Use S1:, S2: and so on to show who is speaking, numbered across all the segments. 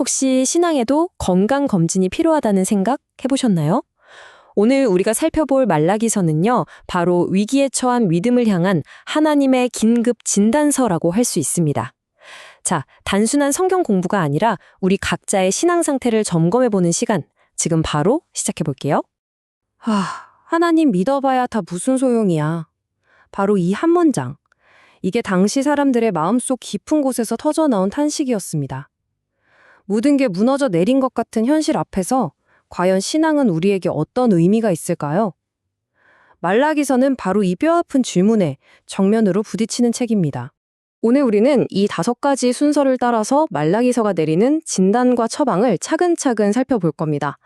S1: 혹시 신앙에도 건강 검진이 필요하다는 생각 해보셨나요? 오늘 우리가 살펴볼 말라기서는요, 바로 위기에 처한 믿음을 향한 하나님의 긴급 진단서라고 할 수 있습니다. 자, 단순한 성경 공부가 아니라 우리 각자의 신앙 상태를 점검해보는 시간, 지금 바로 시작해볼게요. 아, 하나님 믿어봐야 다 무슨 소용이야. 바로 이 한 문장. 이게 당시 사람들의 마음속 깊은 곳에서 터져나온 탄식이었습니다. 모든 게 무너져 내린 것 같은 현실 앞에서 과연 신앙은 우리에게 어떤 의미가 있을까요? 말라기서는 바로 이 뼈아픈 질문에 정면으로 부딪히는 책입니다. 오늘 우리는 이 다섯 가지 순서를 따라서 말라기서가 내리는 진단과 처방을 차근차근 살펴볼 겁니다.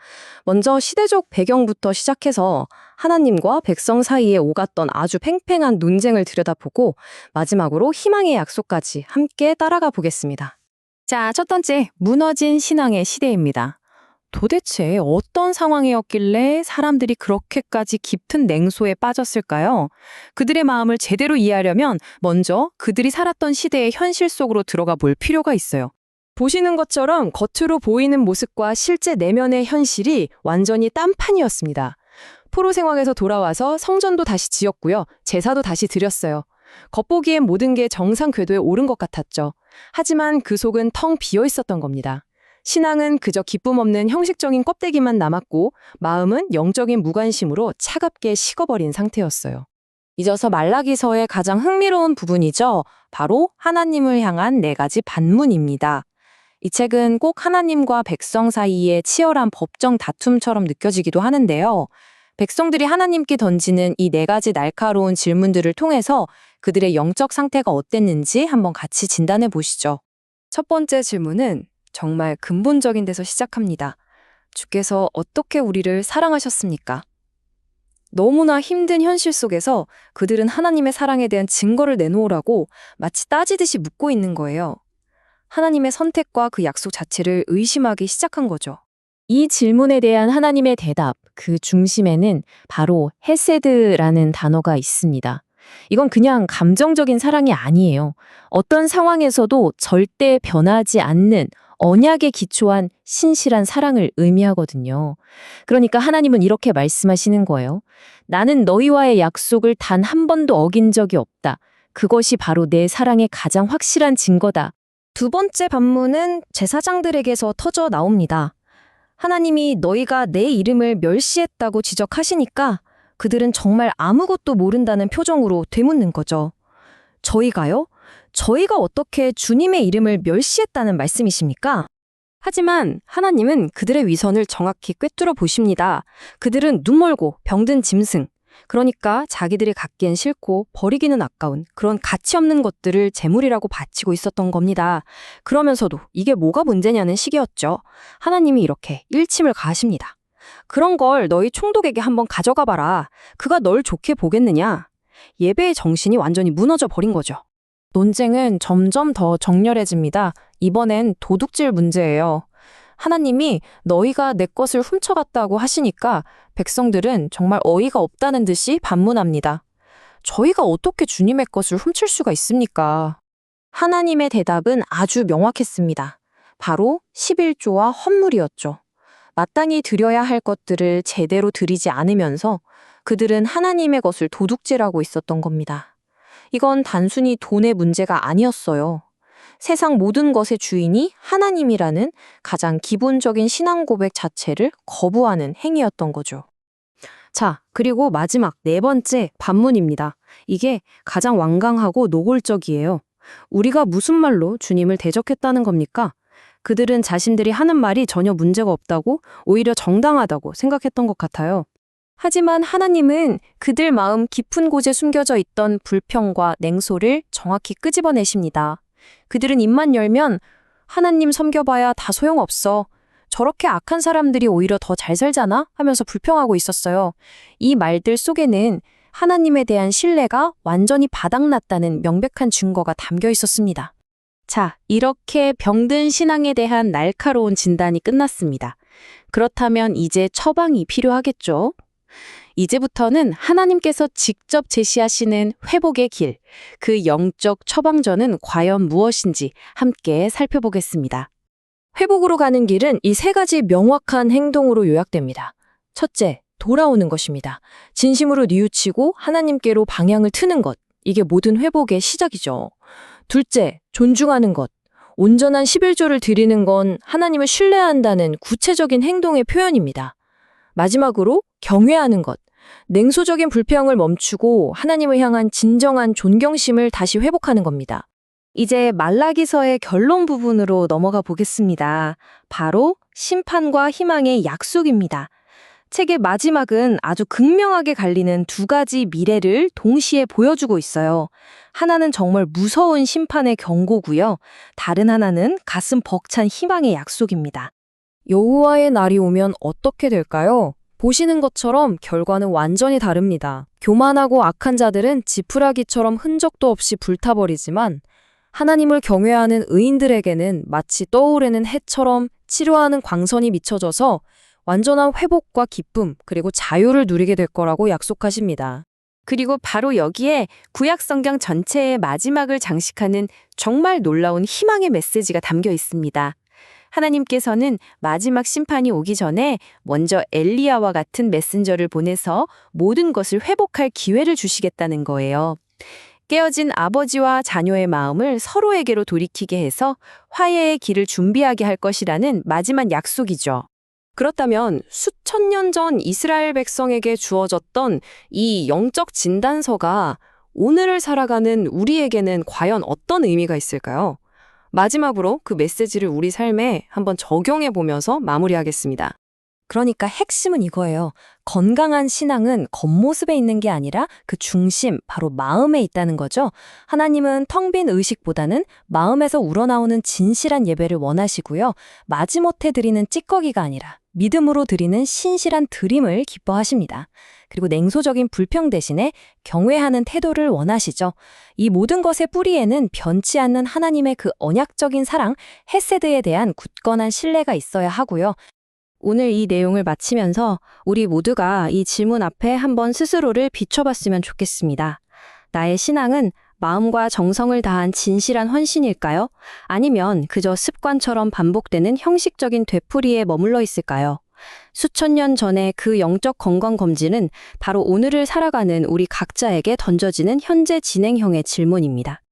S1: 먼저 시대적 배경부터 시작해서 하나님과 백성 사이에 오갔던 아주 팽팽한 논쟁을 들여다보고 마지막으로 희망의 약속까지 함께 따라가 보겠습니다. 자, 첫 번째, 무너진 신앙의 시대입니다. 도대체 어떤 상황이었길래 사람들이 그렇게까지 깊은 냉소에 빠졌을까요? 그들의 마음을 제대로 이해하려면 먼저 그들이 살았던 시대의 현실 속으로 들어가 볼 필요가 있어요. 보시는 것처럼 겉으로 보이는 모습과 실제 내면의 현실이 완전히 딴판이었습니다. 포로 생활에서 돌아와서 성전도 다시 지었고요. 제사도 다시 드렸어요. 겉보기엔 모든 게 정상 궤도에 오른 것 같았죠. 하지만 그 속은 텅 비어 있었던 겁니다. 신앙은 그저 기쁨 없는 형식적인 껍데기만 남았고 마음은 영적인 무관심으로 차갑게 식어버린 상태였어요. 잊어서 말라기서의 가장 흥미로운 부분이죠. 바로 하나님을 향한 네 가지 반문입니다. 이 책은 꼭 하나님과 백성 사이의 치열한 법정 다툼처럼 느껴지기도 하는데요. 백성들이 하나님께 던지는 이 네 가지 날카로운 질문들을 통해서 그들의 영적 상태가 어땠는지 한번 같이 진단해 보시죠. 첫 번째 질문은 정말 근본적인 데서 시작합니다. 주께서 어떻게 우리를 사랑하셨습니까? 너무나 힘든 현실 속에서 그들은 하나님의 사랑에 대한 증거를 내놓으라고 마치 따지듯이 묻고 있는 거예요. 하나님의 선택과 그 약속 자체를 의심하기 시작한 거죠. 이 질문에 대한 하나님의 대답, 그 중심에는 바로 헤세드라는 단어가 있습니다. 이건 그냥 감정적인 사랑이 아니에요. 어떤 상황에서도 절대 변하지 않는 언약에 기초한 신실한 사랑을 의미하거든요. 그러니까 하나님은 이렇게 말씀하시는 거예요. 나는 너희와의 약속을 단 한 번도 어긴 적이 없다. 그것이 바로 내 사랑의 가장 확실한 증거다. 두 번째 반문은 제사장들에게서 터져 나옵니다. 하나님이 너희가 내 이름을 멸시했다고 지적하시니까 그들은 정말 아무것도 모른다는 표정으로 되묻는 거죠. 저희가요? 저희가 어떻게 주님의 이름을 멸시했다는 말씀이십니까? 하지만 하나님은 그들의 위선을 정확히 꿰뚫어 보십니다. 그들은 눈멀고 병든 짐승, 그러니까 자기들이 갖기엔 싫고 버리기는 아까운 그런 가치 없는 것들을 재물이라고 바치고 있었던 겁니다. 그러면서도 이게 뭐가 문제냐는 식이었죠. 하나님이 이렇게 일침을 가하십니다. 그런 걸 너희 총독에게 한번 가져가 봐라. 그가 널 좋게 보겠느냐? 예배의 정신이 완전히 무너져 버린 거죠. 논쟁은 점점 더 정렬해집니다. 이번엔 도둑질 문제예요. 하나님이 너희가 내 것을 훔쳐갔다고 하시니까 백성들은 정말 어이가 없다는 듯이 반문합니다. 저희가 어떻게 주님의 것을 훔칠 수가 있습니까? 하나님의 대답은 아주 명확했습니다. 바로 11조와 헌물이었죠. 마땅히 드려야 할 것들을 제대로 드리지 않으면서 그들은 하나님의 것을 도둑질하고 있었던 겁니다. 이건 단순히 돈의 문제가 아니었어요. 세상 모든 것의 주인이 하나님이라는 가장 기본적인 신앙 고백 자체를 거부하는 행위였던 거죠. 자, 그리고 마지막 네 번째 반문입니다. 이게 가장 완강하고 노골적이에요. 우리가 무슨 말로 주님을 대적했다는 겁니까? 그들은 자신들이 하는 말이 전혀 문제가 없다고 오히려 정당하다고 생각했던 것 같아요. 하지만 하나님은 그들 마음 깊은 곳에 숨겨져 있던 불평과 냉소를 정확히 끄집어내십니다. 그들은 입만 열면 하나님 섬겨봐야 다 소용없어. 저렇게 악한 사람들이 오히려 더 잘 살잖아? 하면서 불평하고 있었어요. 이 말들 속에는 하나님에 대한 신뢰가 완전히 바닥났다는 명백한 증거가 담겨 있었습니다. 자, 이렇게 병든 신앙에 대한 날카로운 진단이 끝났습니다. 그렇다면 이제 처방이 필요하겠죠? 이제부터는 하나님께서 직접 제시하시는 회복의 길, 그 영적 처방전은 과연 무엇인지 함께 살펴보겠습니다. 회복으로 가는 길은 이 세 가지 명확한 행동으로 요약됩니다. 첫째, 돌아오는 것입니다. 진심으로 뉘우치고 하나님께로 방향을 트는 것. 이게 모든 회복의 시작이죠. 둘째, 존중하는 것. 온전한 11조를 드리는 건 하나님을 신뢰한다는 구체적인 행동의 표현입니다. 마지막으로 경외하는 것. 냉소적인 불평을 멈추고 하나님을 향한 진정한 존경심을 다시 회복하는 겁니다. 이제 말라기서의 결론 부분으로 넘어가 보겠습니다. 바로 심판과 희망의 약속입니다. 책의 마지막은 아주 극명하게 갈리는 두 가지 미래를 동시에 보여주고 있어요. 하나는 정말 무서운 심판의 경고고요. 다른 하나는 가슴 벅찬 희망의 약속입니다. 여호와의 날이 오면 어떻게 될까요? 보시는 것처럼 결과는 완전히 다릅니다. 교만하고 악한 자들은 지푸라기처럼 흔적도 없이 불타버리지만 하나님을 경외하는 의인들에게는 마치 떠오르는 해처럼 치료하는 광선이 미쳐져서 완전한 회복과 기쁨 그리고 자유를 누리게 될 거라고 약속하십니다.
S2: 그리고 바로 여기에 구약 성경 전체의 마지막을 장식하는 정말 놀라운 희망의 메시지가 담겨 있습니다. 하나님께서는 마지막 심판이 오기 전에 먼저 엘리야와 같은 메신저를 보내서 모든 것을 회복할 기회를 주시겠다는 거예요. 깨어진 아버지와 자녀의 마음을 서로에게로 돌이키게 해서 화해의 길을 준비하게 할 것이라는 마지막 약속이죠.
S1: 그렇다면 수천 년 전 이스라엘 백성에게 주어졌던 이 영적 진단서가 오늘을 살아가는 우리에게는 과연 어떤 의미가 있을까요? 마지막으로 그 메시지를 우리 삶에 한번 적용해 보면서 마무리하겠습니다. 그러니까 핵심은 이거예요. 건강한 신앙은 겉모습에 있는 게 아니라 그 중심, 바로 마음에 있다는 거죠. 하나님은 텅 빈 의식보다는 마음에서 우러나오는 진실한 예배를 원하시고요. 마지못해 드리는 찌꺼기가 아니라 믿음으로 드리는 신실한 드림을 기뻐하십니다. 그리고 냉소적인 불평 대신에 경외하는 태도를 원하시죠. 이 모든 것의 뿌리에는 변치 않는 하나님의 그 언약적인 사랑, 헤세드에 대한 굳건한 신뢰가 있어야 하고요. 오늘 이 내용을 마치면서 우리 모두가 이 질문 앞에 한번 스스로를 비춰봤으면 좋겠습니다. 나의 신앙은 마음과 정성을 다한 진실한 헌신일까요? 아니면 그저 습관처럼 반복되는 형식적인 되풀이에 머물러 있을까요? 수천 년 전의 그 영적 건강 검진은 바로 오늘을 살아가는 우리 각자에게 던져지는 현재 진행형의 질문입니다.